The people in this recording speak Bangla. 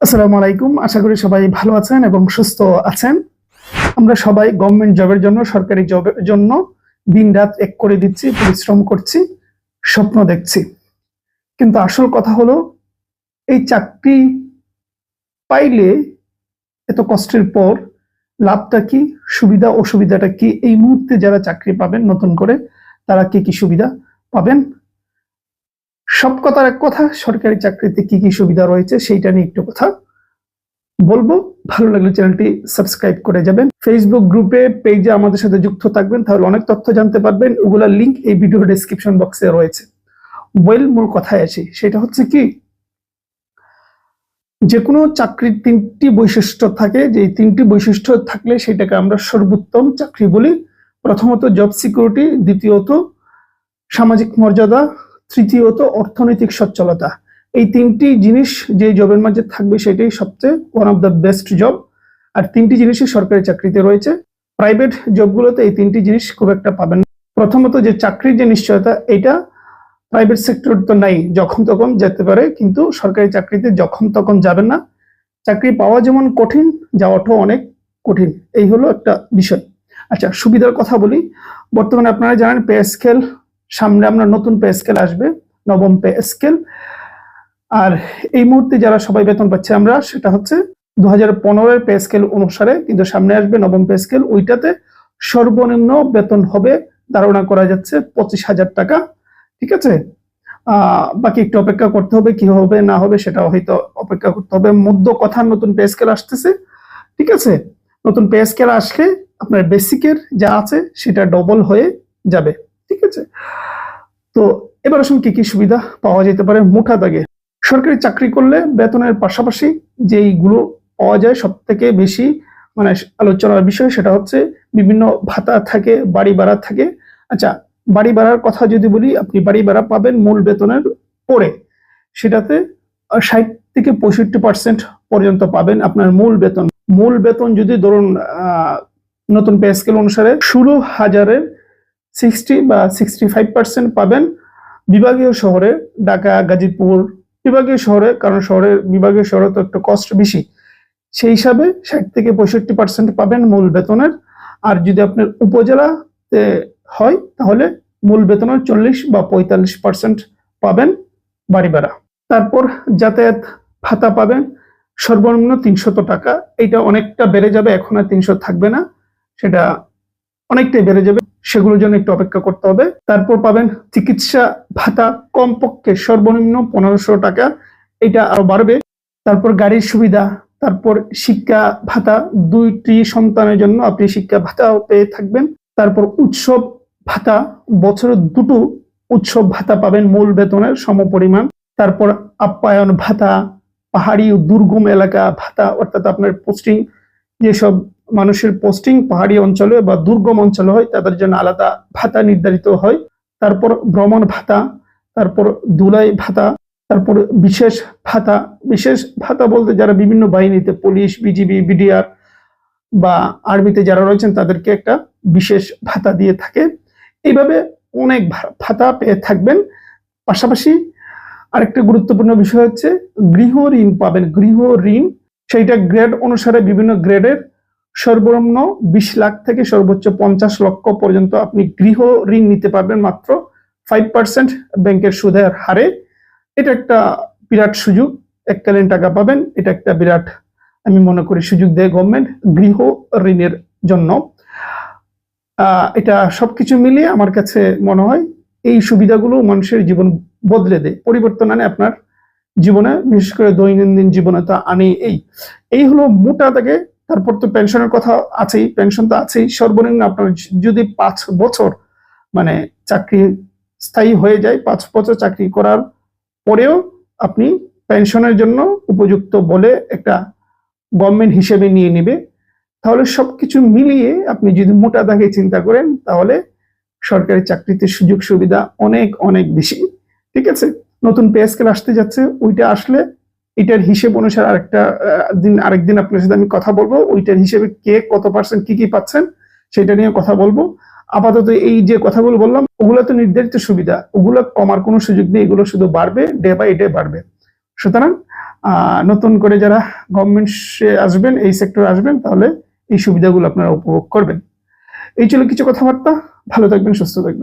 আসসালামু আলাইকুম। আশা করি সবাই ভালো আছেন এবং সুস্থ আছেন। আমরা সবাই গভর্নমেন্ট জবের জন্য, সরকারি জবের জন্য দিন রাত এক করে দিচ্ছি, পরিশ্রম করছি, স্বপ্ন দেখছি। কিন্তু আসল কথা হলো, এই চাকরি পাইলে এত কষ্টের পর লাভটা কি, সুবিধা, অসুবিধাটা কি, এই মুহূর্তে যারা চাকরি পাবেন নতুন করে, তারা কি কি সুবিধা পাবেন? সব কথার এক কথা, সরকারি চাকরিতে কি কি সুবিধা রয়েছে সেইটা নিয়ে একটু কথা বলব। ভালো লাগলে চ্যানেলটি সাবস্ক্রাইব করে যাবেন। ফেসবুক গ্রুপে পেজে আমাদের সাথে যুক্ত থাকবেন, তাহলে অনেক তথ্য জানতে পারবেন। ওগুলার লিংক এই ভিডিও ডেসক্রিপশন বক্সে রয়েছে। ওয়েল মূল কথায় আসি, সেটা হচ্ছে কি? যে কোনো চাকরির তিনটি বৈশিষ্ট্য থাকে যে তিনটি বৈশিষ্ট্য থাকলে সেটাকে আমরা সর্বোত্তম চাকরি বলি। প্রথমত জব সিকিউরিটি দ্বিতীয়ত সামাজিক মর্যাদা তৃতীয়ত অর্থনৈতিক সচ্ছলতা। এই তিনটি জিনিস যে জবের মাঝে থাকবে সেটাই সবচেয়ে one of the best job আর তিনটি জিনিসই সরকারি চাকরিতে রয়েছে। প্রাইভেট জবগুলোতে এই তিনটি জিনিস খুব একটা পাবেন প্রথমত যে চাকরির যে নিশ্চয়তা, এটা প্রাইভেট সেক্টর তো নাই, যখন তখন যেতে পারে, কিন্তু সরকারি চাকরিতে যখন তখন যাবেন না। চাকরি পাওয়া যেমন কঠিন, যাওয়াটাও অনেক কঠিন। এই হলো একটা বিষয়। আচ্ছা সুবিধার কথা বলি। বর্তমানে আপনারা জানেন পে স্কেল সামনে আমরা নতুন পে স্কেল আসবে, নবম পে স্কেল আর এই মুহূর্তে যারা সবাই বেতন পাচ্ছে আমরা, সেটা হচ্ছে দু হাজার পনেরোর পে স্কেল অনুসারে কিন্তু সামনে আসবে নবম পে স্কেল ওইটাতে সর্বনিম্ন বেতন হবে, ধারণা করা যাচ্ছে পঁচিশ হাজার টাকা, ঠিক আছে? বাকি একটু অপেক্ষা করতে হবে, কি হবে, না হবে সেটা হয়তো অপেক্ষা করতে হবে। মধ্য কথার নতুন পে স্কেল আসতেছে, ঠিক আছে? নতুন পে স্কেল আসলে আপনার বেসিকের যা আছে, সেটা ডবল হয়ে যাবে। আছে। তো এবার আসুন কি কি সুবিধা পাওয়া যেতে পারে মোটা দাগে। সরকারি চাকরি করলে বেতনের পাশাপাশি যেইগুলো পাওয়া যায় সব থেকে বেশি মানে আলোচনার বিষয় সেটা হচ্ছে বিভিন্ন ভাতা থাকে, বাড়ি ভাড়া থাকে। আচ্ছা বাড়ি ভাড়ার কথা যদি বলি, আপনি বাড়ি ভাড়া পাবেন মূল বেতনের পরে। সেটাতে ষাট থেকে পঁয়ষট্টি পার্সেন্ট পর্যন্ত পাবেন আপনার মূল বেতন। মূল বেতন যদি ধরুন নতুন পে স্কেল অনুসারে ষোলো হাজারের সিক্সটি বা সিক্সটি ফাইভ পার্সেন্ট পাবেন বিভাগীয় শহরে ঢাকা, গাজীপুর, বিভাগীয় শহরে, কারণ শহরের বিভাগীয় শহরে তো একটু কষ্ট বেশি। সেই হিসাবে ষাট থেকে পঁয়ষট্টি পার্সেন্ট পাবেন মূল বেতনের। আর যদি আপনার উপজেলাতে হয়, তাহলে মূল বেতনের চল্লিশ বা পঁয়তাল্লিশ পার্সেন্ট পাবেন বাড়ি ভাড়া তারপর যাতায়াত ভাতা পাবেন সর্বনিম্ন তিনশত টাকা। এটা অনেকটা বেড়ে যাবে, এখন আর তিনশো থাকবে না। সেটা অনেকটাই বেড়ে যাবে, সেগুলোর জন্য একটু অপেক্ষা করতে হবে। তারপর পাবেন চিকিৎসা ভাতা, কমপক্ষে সর্বনিম্ন পনেরোশো টাকা, এটা আরও বাড়বে। তারপর গাড়ির সুবিধা, তারপর শিক্ষা ভাতা, দুইটি সন্তানের জন্য আপনি শিক্ষা ভাতাও পেয়ে থাকবেন। তারপর উৎসব ভাতা, বছরে দুটো উৎসব ভাতা পাবেন মূল বেতনের সমপরিমাণ তারপর আপ্যায়ন ভাতা, পাহাড়ি ও দুর্গম এলাকা ভাতা, অর্থাৎ আপনার পোস্টিং যেসব মানুষের পোস্টিং পাহাড়ি অঞ্চলে বা দুর্গম অঞ্চলে হয়, তাদের জন্য আলাদা ভাতা নির্ধারিত হয়। তারপর ভ্রমণ ভাতা, তারপর দুলাই ভাতা, তারপর বিশেষ ভাতা। বিশেষ ভাতা বলতে যারা বিভিন্ন বাহিনীতে পুলিশ বিজিবি বিডিআর বা আর্মিতে যারা রয়েছেন, তাদেরকে একটা বিশেষ ভাতা দিয়ে থাকে। এইভাবে অনেক ভাতা পেয়ে থাকবেন। পাশাপাশি আরেকটা গুরুত্বপূর্ণ বিষয় হচ্ছে গৃহ ঋণ পাবেন। গৃহ ঋণ, সেইটা গ্রেড অনুসারে বিভিন্ন গ্রেডের সর্বনিম্ন বিশ লাখ থেকে সর্বোচ্চ পঞ্চাশ লক্ষ পর্যন্ত আপনি গৃহ ঋণ নিতে পারবেন মাত্র ফাইভ পার্সেন্ট ব্যাংকের সুদের হারে। এটা একটা বিরাট সুযোগ, এককালীন টাকা পাবেন। এটা একটা বিরাট, আমি মনে করি, সুযোগ দেয় গভর্নমেন্ট গৃহ ঋণের জন্য। এটা সবকিছু মিলিয়ে আমার কাছে মনে হয় এই সুবিধাগুলো মানুষের জীবন বদলে দেয়। পরিবর্তন আনে আপনার জীবনে, বিশেষ করে দৈনন্দিন জীবনে তা আনে এই। এই হলো মোটা থেকে তারপর তো পেনশনের কথা আছেই পেনশন তো আছেই। সর্বনিম্ন আপনার যদি পাঁচ বছর মানে চাকরি স্থায়ী হয়ে যায়, পাঁচ বছর চাকরি করার পরেও আপনি পেনশনের জন্য উপযুক্ত বলে একটা গভর্নমেন্ট হিসেবে নিয়ে নেবে। তাহলে সবকিছু মিলিয়ে আপনি যদি মোটা দাগে চিন্তা করেন, তাহলে সরকারি চাকরিতে সুযোগ সুবিধা অনেক অনেক বেশি। ঠিক আছে? নতুন পে স্কেল আসতে যাচ্ছে, ওইটা আসলে এটার হিসেব অনুসারে আরেকটা দিন, আরেকদিন আপনার সাথে আমি কথা বলব। ওইটার হিসেবে কে কত পার্সেন্ট কি কি পাচ্ছেন, সেটা নিয়ে কথা বলব। আপাতত এই যে কথাগুলো বললাম, ওগুলো তো নির্ধারিত সুবিধা। ওগুলো কমার কোনো সুযোগ নেই, এগুলো শুধু বাড়বে ডে বাই ডে বাড়বে। সুতরাং নতুন করে যারা গভর্নমেন্টে আসবেন, এই সেক্টরে আসবেন, তাহলে এই সুবিধাগুলো আপনারা উপভোগ করবেন। এই ছিল কিছু কথাবার্তা। ভালো থাকবেন, সুস্থ থাকবেন।